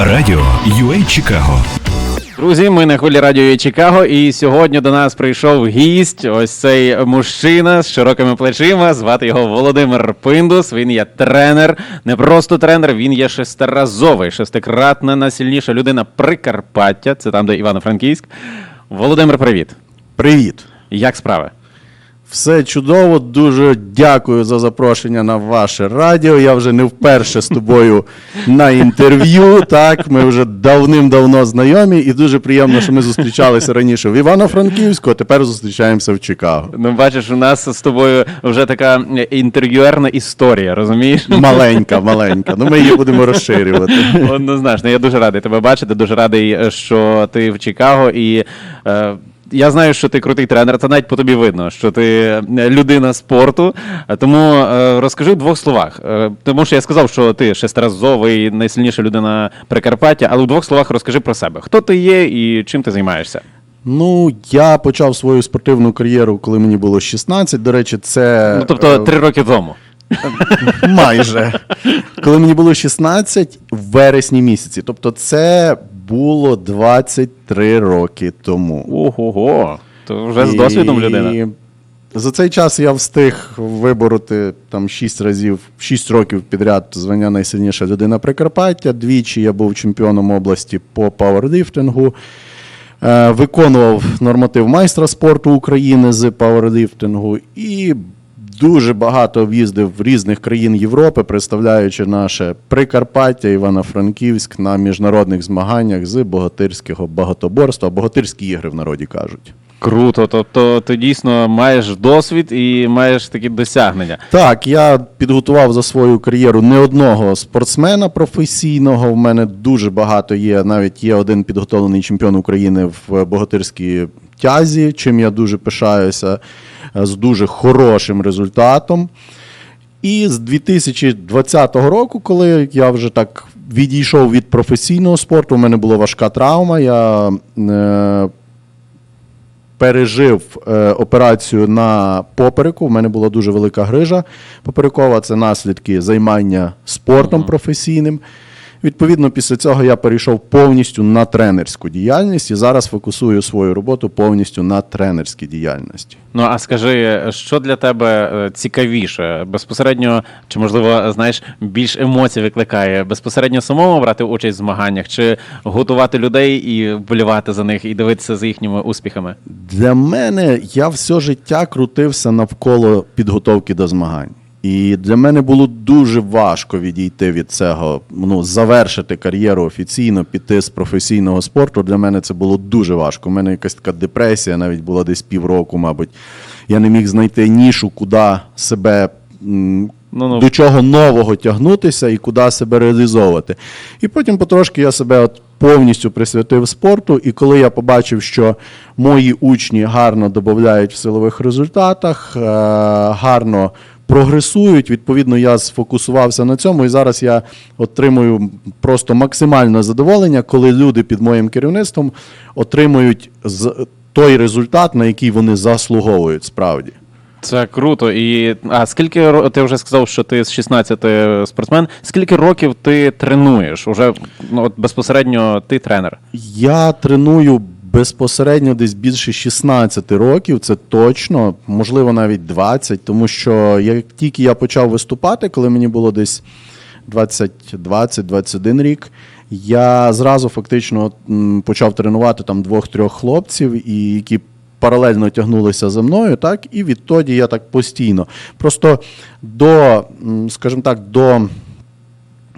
Радіо UA Чикаго. Друзі, ми на хвилі радіо «Є Чикаго, і сьогодні до нас прийшов гість. Ось цей мужчина з широкими плечима. Звати його Володимир Пиндус. Він є тренер, не просто тренер, він є шестиразовий, шестикратна найсильніша людина Прикарпаття. Це там, де Івано-Франківськ. Володимир, привіт. Привіт! Як справи? Все чудово. Дуже дякую за запрошення на ваше радіо. Я вже не вперше з тобою на інтерв'ю. Так, ми вже давним-давно знайомі, і дуже приємно, що ми зустрічалися раніше в Івано-Франківську, а тепер зустрічаємося в Чикаго. Ну, бачиш, у нас з тобою вже така інтерв'юерна історія, розумієш? Маленька, маленька. Ну ми її будемо розширювати. Однозначно, я дуже радий тебе бачити. Дуже радий, що ти в Чикаго. І е, я знаю, що ти крутий тренер. Це навіть по тобі видно, що ти е, людина спорту. Тому е, розкажи в двох словах. Е, Тому що я сказав, що ти шестиразовий, найсильніша людина Прикарпаття, але в двох словах розкажи про себе. Хто ти є і чим ти займаєшся? Ну, я почав свою спортивну кар'єру, коли мені було 16. До речі, це Ну, тобто три роки тому. Майже. Коли мені було 16 в вересні місяці. Тобто це було 23 роки тому. Ого-го. То вже з досвідом людина. За цей час я встиг вибороти там 6 разів, 6 років підряд звання найсильніша людина Прикарпаття. Двічі я був чемпіоном області по пауерліфтингу. Е, Виконував норматив майстра спорту України з пауерліфтингу і дуже багато в'їздив в різних країн Європи, представляючи наше Прикарпаття, Івано-Франківськ на міжнародних змаганнях з богатирського багатоборства. Богатирські ігри в народі кажуть. Круто. Тобто ти дійсно маєш досвід і маєш такі досягнення. Так, я підготував за свою кар'єру не одного спортсмена професійного. В мене дуже багато є. Навіть є один підготовлений чемпіон України в богатирській тязі, чим я дуже пишаюся, е, з дуже хорошим результатом. І з 2020 року, коли я вже так відійшов від професійного спорту, у мене була важка травма. Я е, пережив е, операцію на попереку. У мене була дуже велика грижа поперекова. Це наслідки займання спортом професійним. Відповідно, після цього я перейшов повністю на тренерську діяльність і зараз фокусую свою роботу повністю на тренерській діяльності. Ну а скажи, що для тебе е, цікавіше? Безпосередньо, чи можливо, знаєш, більш емоцій викликає безпосередньо самому брати участь в змаганнях, чи готувати людей і вболівати за них, і дивитися за їхніми успіхами? Для мене я все життя крутився навколо підготовки до змагань. І для мене було дуже важко відійти від цього, ну, завершити кар'єру офіційно, піти з професійного спорту. Для мене це було дуже важко. У мене якась така депресія навіть була десь півроку, мабуть. Я не міг знайти нішу, куди себе. Ну-ну. До чого нового тягнутися і куди себе реалізовувати. І потім потрошки я себе от повністю присвятив спорту. І коли я побачив, що мої учні гарно додають в силових результатах, е, гарно прогресують, відповідно, я сфокусувався на цьому. І зараз я отримую просто максимальне задоволення, коли люди під моїм керівництвом отримують той результат, на який вони заслуговують справді. Це круто. І а скільки ти вже сказав, що ти з 16 спортсмен? Скільки років ти тренуєш? Уже ну, от безпосередньо ти тренер? Я треную безпосередньо десь більше 16 років, це точно, можливо, навіть 20, тому що як тільки я почав виступати, коли мені було десь 20-21 рік, я зразу фактично почав тренувати там двох-трьох хлопців, і які паралельно тягнулися за мною, так, і відтоді я так постійно. Просто до, скажімо так, до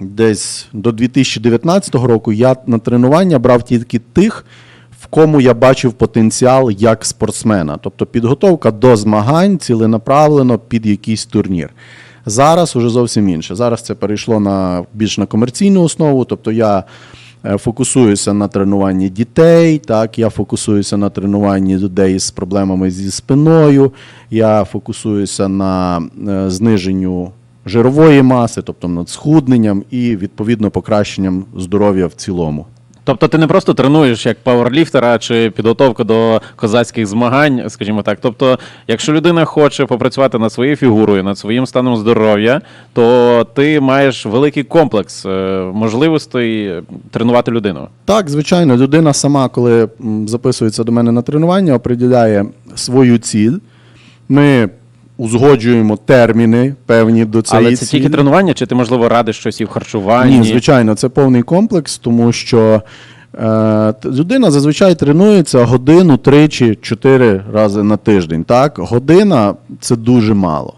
десь до 2019 року я на тренування брав тільки тих, кому я бачив потенціал як спортсмена. Тобто підготовка до змагань ціленаправлено під якийсь турнір. Зараз уже зовсім інше. Зараз це перейшло на більш на комерційну основу. Тобто я е, фокусуюся на тренуванні дітей, так, я фокусуюся на тренуванні людей з проблемами зі спиною, я фокусуюся на е, зниженню жирової маси, тобто над схудненням і відповідно покращенням здоров'я в цілому. Тобто ти не просто тренуєш як пауерліфтера чи підготовка до козацьких змагань, скажімо так. Тобто, якщо людина хоче попрацювати над своєю фігурою, над своїм станом здоров'я, то ти маєш великий комплекс е, можливостей тренувати людину. Так, звичайно, людина сама, коли записується до мене на тренування, определяє свою ціль. Ми узгоджуємо терміни певні до цієї Але це цілі. тільки тренування, чи ти, можливо, радиш щось і в харчуванні? Ні, звичайно, це повний комплекс, тому що е, людина зазвичай тренується годину, тричі, чотири рази на тиждень. Так? Година це дуже мало.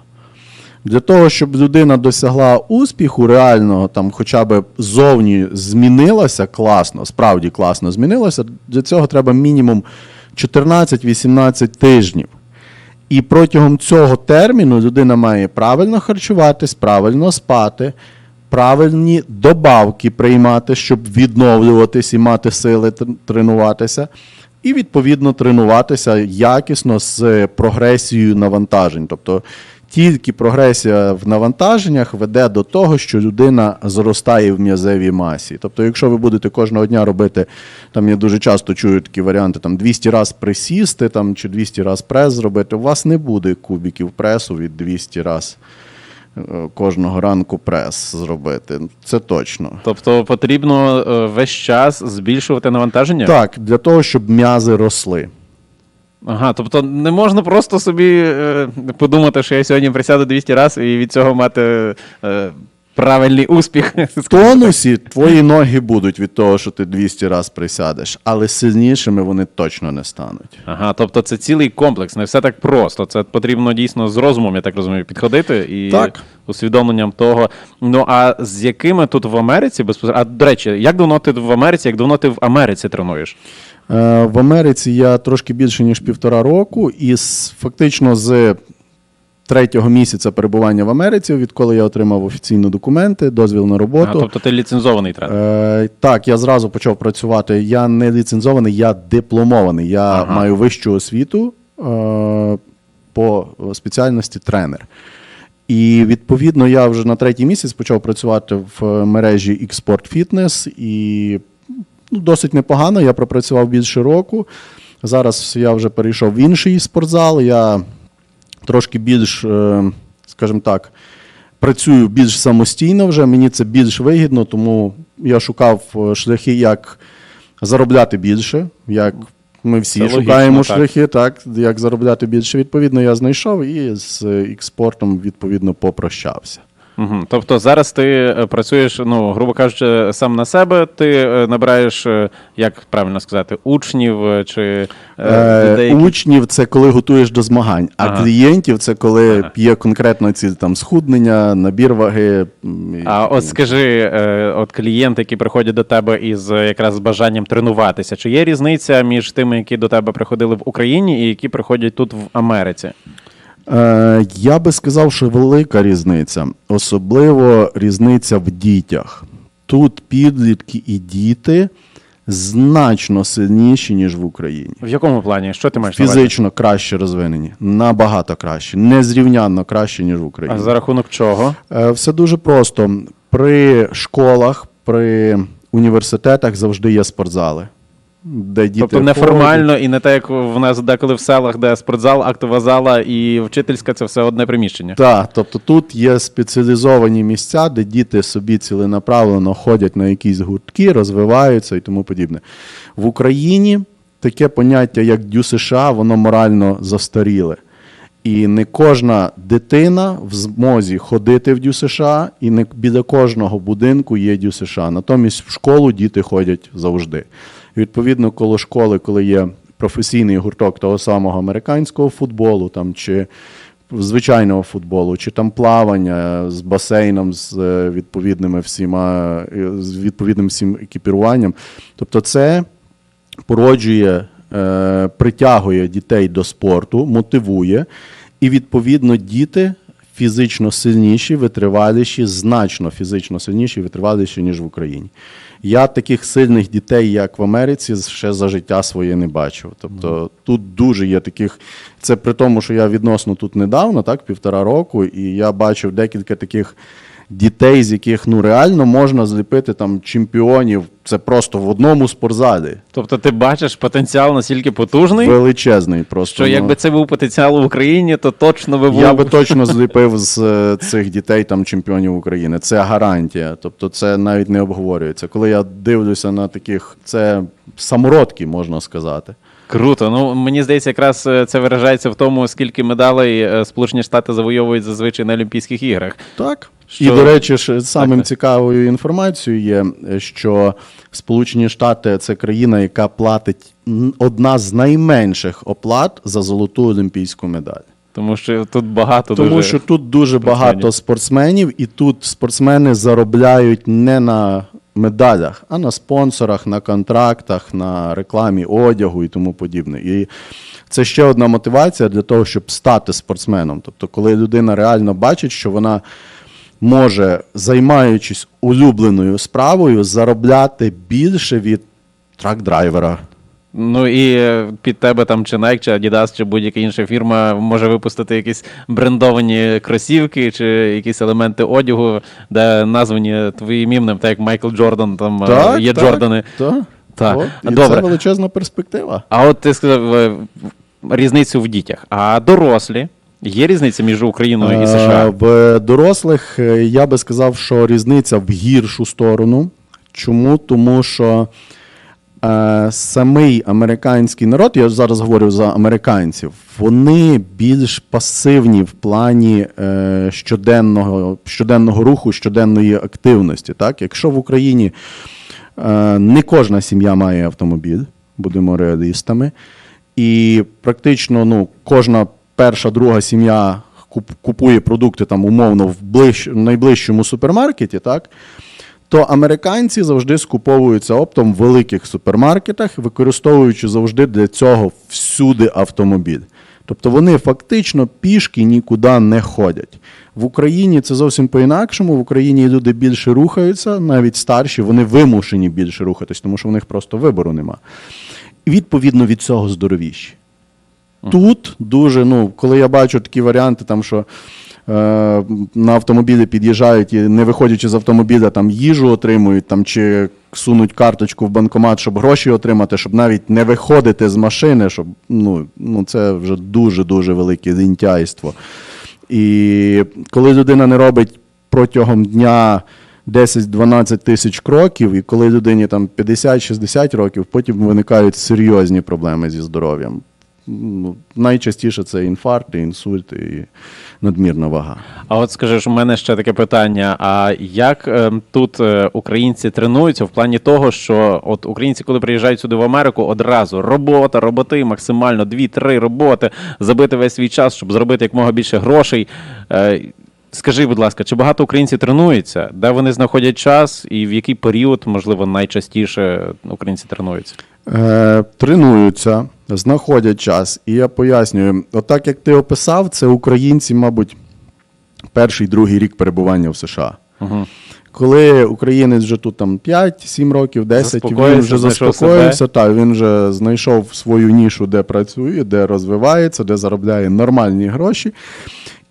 Для того, щоб людина досягла успіху реального, там хоча б зовні змінилася класно, справді класно змінилася, для цього треба мінімум 14-18 тижнів. І протягом цього терміну людина має правильно харчуватись, правильно спати, правильні добавки приймати, щоб відновлюватись і мати сили тренуватися. І відповідно тренуватися якісно з прогресією навантажень. Тобто тільки прогресія в навантаженнях веде до того, що людина зростає в м'язевій масі. Тобто, якщо ви будете кожного дня робити, там я дуже часто чую такі варіанти, там 200 раз присісти там, чи 200 раз прес зробити, у вас не буде кубиків пресу від 200 раз е, кожного ранку прес зробити. Це точно. Тобто потрібно е, весь час збільшувати навантаження? Так, для того, щоб м'язи росли. Ага, тобто не можна просто собі е, подумати, що я сьогодні присяду 200 разів і від цього мати е, правильний успіх. В тонусі твої ноги будуть від того, що ти 200 раз присядеш, але сильнішими вони точно не стануть. Ага, тобто це цілий комплекс, не все так просто. Це потрібно дійсно з розумом, я так розумію, підходити і Так. усвідомленням того. Ну а з якими тут в Америці безпосередньо. А до речі, як давно ти в Америці, як давно ти в Америці тренуєш? Е, В Америці я трошки більше ніж півтора року, і фактично з третього місяця перебування в Америці, відколи я отримав офіційні документи, дозвіл на роботу. Ага, тобто ти ліцензований тренер. Е, так, я зразу почав працювати. Я не ліцензований, я дипломований. Я Ага. маю вищу освіту е, по спеціальності тренер. І відповідно я вже на третій місяць почав працювати в мережі Xport Fitness і ну, досить непогано. Я пропрацював більше року. Зараз я вже перейшов в інший спортзал. Я трошки більш, е, скажімо так, працюю більш самостійно вже, мені це більш вигідно, тому я шукав е, шляхи, як заробляти більше, як ми всі Це шукаємо логічно, так. шляхи, так, як заробляти більше. Відповідно, я знайшов і з експортом, відповідно, попрощався. Угу. Тобто зараз ти е, працюєш, ну, грубо кажучи, сам на себе, ти е, набираєш, е, як правильно сказати, учнів чи е, людей. які- Учнів це коли готуєш до змагань, а Ага. клієнтів це коли Ага. є конкретна ціль там схуднення, набір ваги. А от скажи, от клієнти, які приходять до тебе із якраз з бажанням тренуватися, чи є різниця між тими, які до тебе приходили в Україні і які приходять тут в Америці? Е, я би сказав, що велика різниця, особливо різниця в дітях. Тут підлітки і діти значно сильніші, ніж в Україні. В якому плані? Що ти маєш? Фізично краще розвинені, набагато краще, незрівнянно краще, ніж в Україні. А за рахунок чого? Е, Все дуже просто. При школах, при університетах завжди є спортзали, де діти Тобто неформально і не так, як в нас деколи в селах, де спортзал, актова зала і вчительська це все одне приміщення. Так, тобто тут є спеціалізовані місця, де діти собі ціленаправлено ходять на якісь гуртки, розвиваються і тому подібне. В Україні таке поняття, як дю США, воно морально застаріле. І не кожна дитина в змозі ходити в дю США, і не біля кожного будинку є дю США. Натомість в школу діти ходять завжди. Відповідно, коло школи, коли є професійний гурток того самого американського футболу там, чи звичайного футболу, чи там плавання з басейном, з е, відповідними всіма, е, з відповідним всім екіпіруванням. Тобто це породжує, е, притягує дітей до спорту, мотивує, і відповідно діти фізично сильніші, витриваліші, значно фізично сильніші, витриваліші, ніж в Україні. Я таких сильних дітей, як в Америці, ще за життя своє не бачив. Тобто тут дуже є таких. Це при тому, що я відносно тут недавно, так, півтора року, і я бачив декілька таких дітей, з яких ну реально можна зліпити там чемпіонів. Це просто в одному спортзалі. Тобто ти бачиш потенціал настільки потужний, Величезний просто. що ну. якби це був потенціал в Україні, то точно би був. Я би точно зліпив з е, цих дітей там чемпіонів України. Це гарантія. Тобто, це навіть не обговорюється. Коли я дивлюся на таких, це самородки, можна сказати. Круто. Ну мені здається, якраз е, це виражається в тому, скільки медалей е, Сполучені Штати завойовують зазвичай на Олімпійських іграх. Так. Що- І, до речі, ж самим Так, цікавою інформацією є, е, що Сполучені Штати це країна, яка платить одна з найменших оплат за золоту олімпійську медаль. Тому що тут багато Тому дуже... що тут дуже спортсменів. багато спортсменів, і тут спортсмени заробляють не на медалях, а на спонсорах, на контрактах, на рекламі одягу і тому подібне. І це ще одна мотивація для того, щоб стати спортсменом. Тобто, коли людина реально бачить, що вона може, займаючись улюбленою справою, заробляти більше від трак-драйвера. Ну і під тебе там чи Nike, чи Adidas, чи будь-яка інша фірма може випустити якісь брендовані кросівки чи якісь елементи одягу, де названі твоїм ім'ям, так як Майкл Джордан, там е, є Джордани. Так. Так. От, і Добре. Це величезна перспектива. А от ти сказав е, різницю в дітях. А дорослі є різниця між Україною і Е, США? В дорослих е, я би сказав, що різниця в гіршу сторону. Чому? Тому що е, самий американський народ, я зараз говорю за американців, вони більш пасивні в плані е, щоденного, щоденного руху, щоденної активності. Так? Якщо в Україні е, не кожна сім'я має автомобіль, будемо реалістами. І практично ну, кожна перша, друга сім'я купує продукти там умовно в ближ, найближчому супермаркеті, так? то американці завжди скуповуються оптом в великих супермаркетах, використовуючи завжди для цього всюди автомобіль. Тобто вони фактично пішки нікуди не ходять. В Україні це зовсім по-інакшому. В Україні люди більше рухаються, навіть старші, вони вимушені більше рухатись, тому що в них просто вибору нема. І відповідно від цього здоровіші. Тут дуже, ну, коли я бачу такі варіанти, там, що е, на автомобілі під'їжджають і не виходячи з автомобіля, там їжу отримують, там, чи сунуть карточку в банкомат, щоб гроші отримати, щоб навіть не виходити з машини, щоб, ну, ну, це вже дуже-дуже велике лінтяйство. І коли людина не робить протягом дня 10-12 тисяч кроків, і коли людині там 50-60 років, потім виникають серйозні проблеми зі здоров'ям. Ну, найчастіше це інфаркти, інсульти і надмірна вага. А от скажи ж, у мене ще таке питання: а як е, тут е, українці тренуються в плані того, що от українці, коли приїжджають сюди в Америку, одразу робота, роботи, максимально 2-3 роботи, забити весь свій час, щоб зробити якомога більше грошей. Е, Скажи, будь ласка, чи багато українців тренуються? Де вони знаходять час, і в який період, можливо, найчастіше українці тренуються? Е, тренуються, знаходять час. І я пояснюю, отак як ти описав, це українці, мабуть, перший другий рік перебування в США. Угу. Коли українець вже тут там 5-7 років, 10, він вже заспокоївся, та, він вже знайшов свою нішу, де працює, де розвивається, де заробляє нормальні гроші.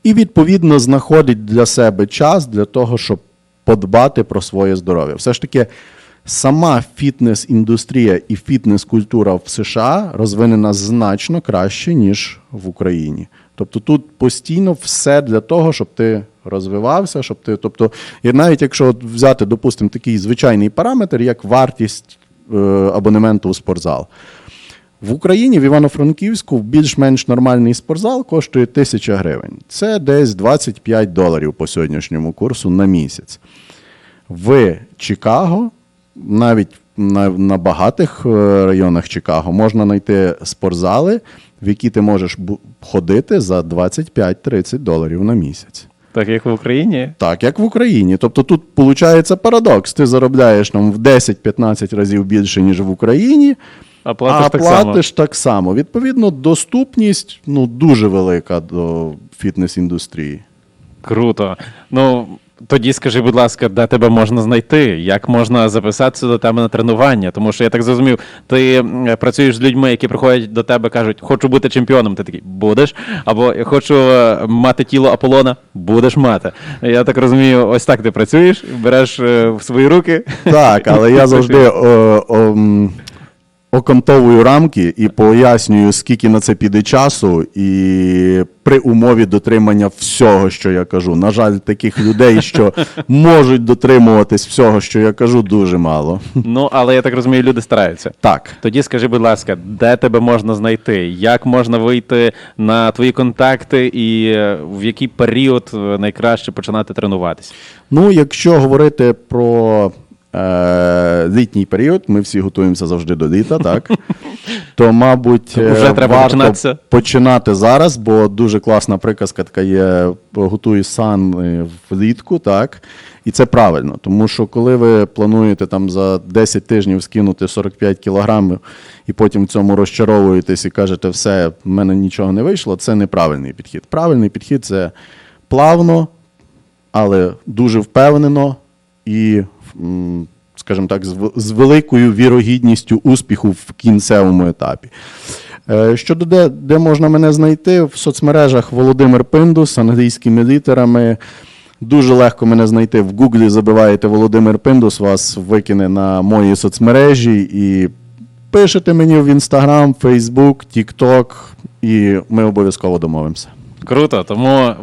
І, відповідно, знаходить для себе час для того, щоб подбати про своє здоров'я. Все ж таки, сама фітнес-індустрія і фітнес-культура в США розвинена значно краще, ніж в Україні. Тобто тут постійно все для того, щоб ти розвивався, щоб ти. Тобто, і навіть якщо взяти, допустимо, такий звичайний параметр, як вартість е, абонементу у спортзал. В Україні в Івано-Франківську більш-менш нормальний спортзал коштує 1000 гривень. Це десь 25 доларів по сьогоднішньому курсу на місяць. В Чикаго, навіть на, на багатих е, районах Чикаго, можна знайти спортзали, в які ти можеш ходити за 25-30 доларів на місяць. Так як в Україні? Так, як в Україні. Тобто тут виходить парадокс. Ти заробляєш там в 10-15 разів більше, ніж в Україні, А платиш а так само. так само. Відповідно, доступність ну, дуже велика до фітнес-індустрії. Круто. Ну, Тоді скажи, будь ласка, де тебе можна знайти? Як можна записатися до тебе на тренування? Тому що я так зрозумів, ти працюєш з людьми, які приходять до тебе, кажуть, хочу бути чемпіоном. Ти такий будеш, або хочу е, мати тіло Аполлона, будеш мати. Я так розумію, ось так ти працюєш, береш е, в свої руки. Так, але я завжди о, о, окантовую рамки і пояснюю, скільки на це піде часу, і при умові дотримання всього, що я кажу. На жаль, таких людей, що можуть дотримуватись всього, що я кажу, дуже мало. Ну, але я так розумію, люди стараються. Так. Тоді скажи, будь ласка, де тебе можна знайти? Як можна вийти на твої контакти і е, в який період е, найкраще починати тренуватися? Ну, якщо говорити про е, літній період, ми всі готуємося завжди до літа, так? То, мабуть, е, Вже треба варто починатися. починати зараз, бо дуже класна приказка така є: готуй сан е, влітку, так? І це правильно, тому що коли ви плануєте там за 10 тижнів скинути 45 кілограмів і потім в цьому розчаровуєтесь і кажете, все, в мене нічого не вийшло, це неправильний підхід. Правильний підхід це плавно, але дуже впевнено і, скажімо так, з, великою вірогідністю успіху в кінцевому етапі. Е, Щодо де, де можна мене знайти, в соцмережах Володимир Пиндус англійськими літерами. Дуже легко мене знайти. В Гуглі забиваєте Володимир Пиндус, вас викине на мої соцмережі і пишете мені в Інстаграм, Фейсбук, Тікток, і ми обов'язково домовимося. Круто, тому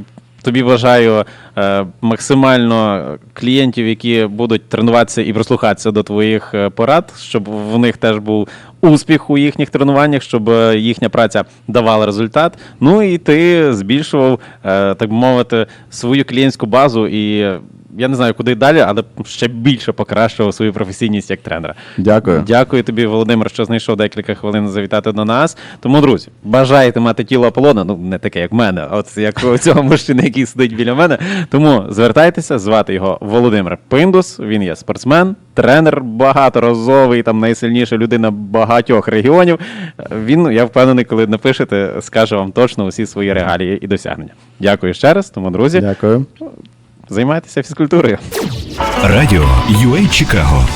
тобі бажаю е, максимально клієнтів, які будуть тренуватися і прислухатися до твоїх е, порад, щоб в них теж був успіх у їхніх тренуваннях, щоб е, їхня праця давала результат. Ну і ти збільшував, е, так би мовити, свою клієнтську базу і. Я не знаю, куди далі, але ще більше покращував свою професійність як тренера. Дякую. Дякую тобі, Володимир, що знайшов декілька хвилин завітати до нас. Тому, друзі, бажаєте мати тіло Аполлона, ну не таке, як в мене, а от як у цього мужчини, який сидить біля мене. Тому звертайтеся, звати його Володимир Пиндус. Він є спортсмен, тренер багаторазовий, там найсильніша людина багатьох регіонів. Він, я впевнений, коли напишете, скаже вам точно усі свої регалії і досягнення. Дякую ще раз. Тому, друзі, Дякую. Займайтеся фізкультурою. Радіо UA Чикаго